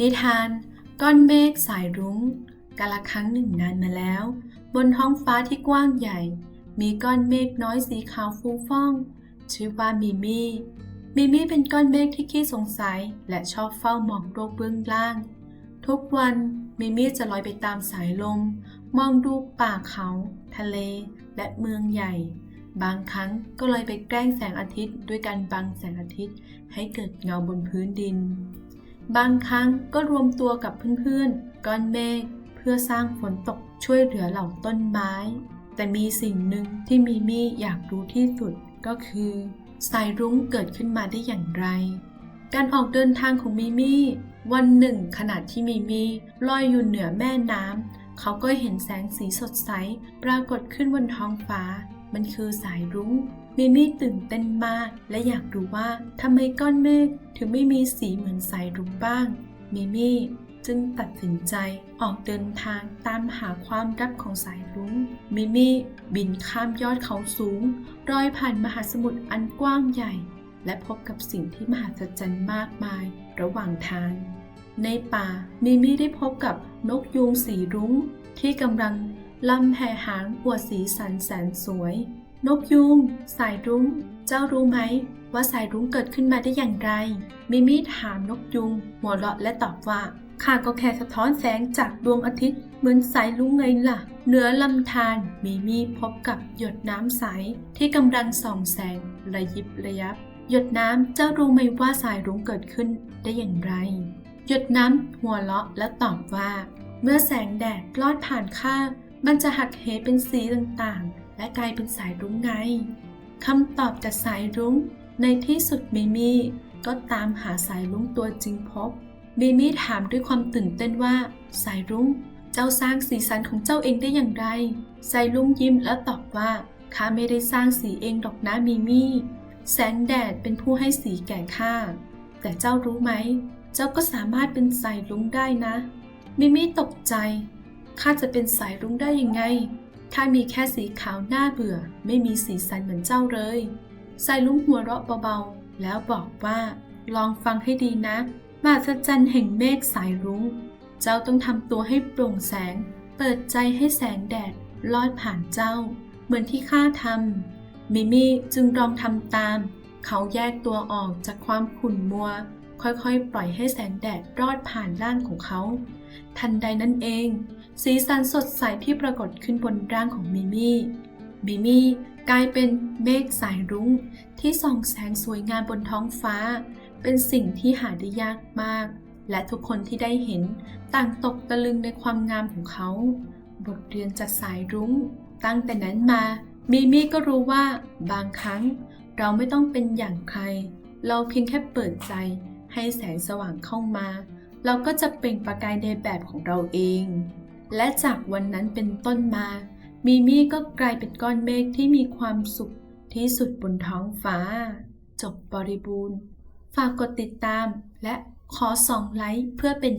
นิทาน ก้อนเมฆสายรุง้งกาละครั้งหนึ่งนานมาแล้ว บนท้องฟ้าที่กว้างใหญ่ มีก้อนเมฆน้อยสีขาวฟูฟ่อง ชื่อว่ามิมี่ มิมี่เป็นก้อนเมฆที่ขี้สงสัย และชอบเฝ้ามองโลกเบื้องล่าง ทุกวันมิมี่จะลอยไปตามสายลม มองดูป่าเขา ทะเล และเมืองใหญ่ บางครั้งก็ลอยไปแกล้งแสงอาทิตย์ ด้วยการบังแสงอาทิตย์ ให้เกิดเงาบนพื้นดิน บางครั้งก็รวมตัวกับเพื่อนๆ ก้อนเมฆเพื่อสร้างฝนตกช่วยเหลือเหล่าต้นไม้ แต่มีสิ่งหนึ่งที่มิมี่อยากรู้ที่สุดก็คือ สายรุ้งเกิดขึ้นมาได้อย่างไร การออกเดินทางของมิมี่วันหนึ่งขณะที่มิมี่ลอยอยู่เหนือแม่น้ำเขาก็เห็นแสงสีสดใสปรากฏขึ้นบนท้องฟ้า มันคือสายรุ้งมิมี่ตื่นเต้นมาก และอยากรู้ว่าทำไมก้อนเมฆถึงไม่มีสีเหมือนสายรุ้งบ้าง มิมี่จึงตัดสินใจออกเดินทางตามหาความลับของสายรุ้ง มิมี่บินข้ามยอดเขาสูงลอยผ่านมหาสมุทรอันกว้างใหญ่ และพบกับสิ่งที่มหัศจรรย์มากมายระหว่างทาง ในป่ามิมี่ได้พบกับนกยูงสีรุ้งที่กำลัง ลำแผ่หางอวดสีสันแสนสวย นกยูงสายรุ้ง เจ้ารู้ไหม ว่าสายรุ้งเกิดขึ้นมาได้อย่างไร มิมี่ถามนกยุง หัวเราะและตอบว่า ข้าก็แค่สะท้อนแสงจากดวงอาทิตย์ เหมือนสายรุ้งไงล่ะ เหนือลำธารมิมี่พบกับหยดน้ำใสที่กำลังส่องแสงระยิบระยับ หยดน้ำเจ้ารู้ไหมว่าสายรุ้งเกิดขึ้นได้อย่างไร หยดน้ำหัวเราะและตอบว่า เมื่อแสงแดดลอดผ่านข้า มันจะหักเหเป็นสีต่างๆ และกลายเป็นสายรุ้งไงคำตอบจากสายรุ้ง ในที่สุดมิมี่ก็ตามหาสายรุ้งตัวจริงพบมิมี่ถามด้วยความตื่นเต้นว่า สายรุ้ง เจ้าสร้างสีสันของเจ้าเองได้อย่างไร สายรุ้งยิ้มและตอบว่าข้าไม่ได้สร้างสีเองดอกนะมิมี่แสงแดดเป็นผู้ให้สีแก่ข้าแต่เจ้ารู้ไหม เจ้าก็สามารถเป็นสายรุ้งได้นะ มิมี่ตกใจ ข้าจะเป็นสายรุ้งได้ยังไงถ้ามีแค่สีขาวหน้าเบื่อ ไม่มีสีสันเหมือนเจ้าเลย สายรุ้งหัวเราะเบาๆ แล้วบอกว่า ลองฟังให้ดีนะมหัศจรรย์แห่งเมฆสายรุ้ง เจ้าต้องทำตัวให้โปร่งแสง เปิดใจให้แสงแดด ลอดผ่านเจ้า เหมือนที่ข้าทำมิมี่จึงลองทำตาม เขาแยกตัวออกจากความขุ่นมัว ค่อยๆ ปล่อยให้แสงแดดรอดผ่านร่างของเขา ทันใดนั้นเอง สีสันสดใสที่ปรากฏขึ้นบนร่างของมิมี่มิมี่กลายเป็นเมฆสายรุ้ง ที่ส่องแสงสวยงามบนท้องฟ้า เป็นสิ่งที่หาได้ยากมาก และทุกคนที่ได้เห็นต่างตกตะลึงในความงามของเขา บทเรียนจากสายรุ้ง ตั้งแต่นั้นมามิมี่ก็รู้ว่าบางครั้งเราไม่ต้องเป็นอย่างใคร เราเพียงแค่เปิดใจ ให้แสงสว่างเข้ามา เราก็จะเปล่งประกายในแบบของเราเอง และจากวันนั้นเป็นต้นมา มิมี่ก็กลายเป็นก้อนเมฆที่มีความสุขที่สุดบนท้องฟ้า จบบริบูรณ์ ฝากกดติดตามและขอสองไลค์เพื่อเป็น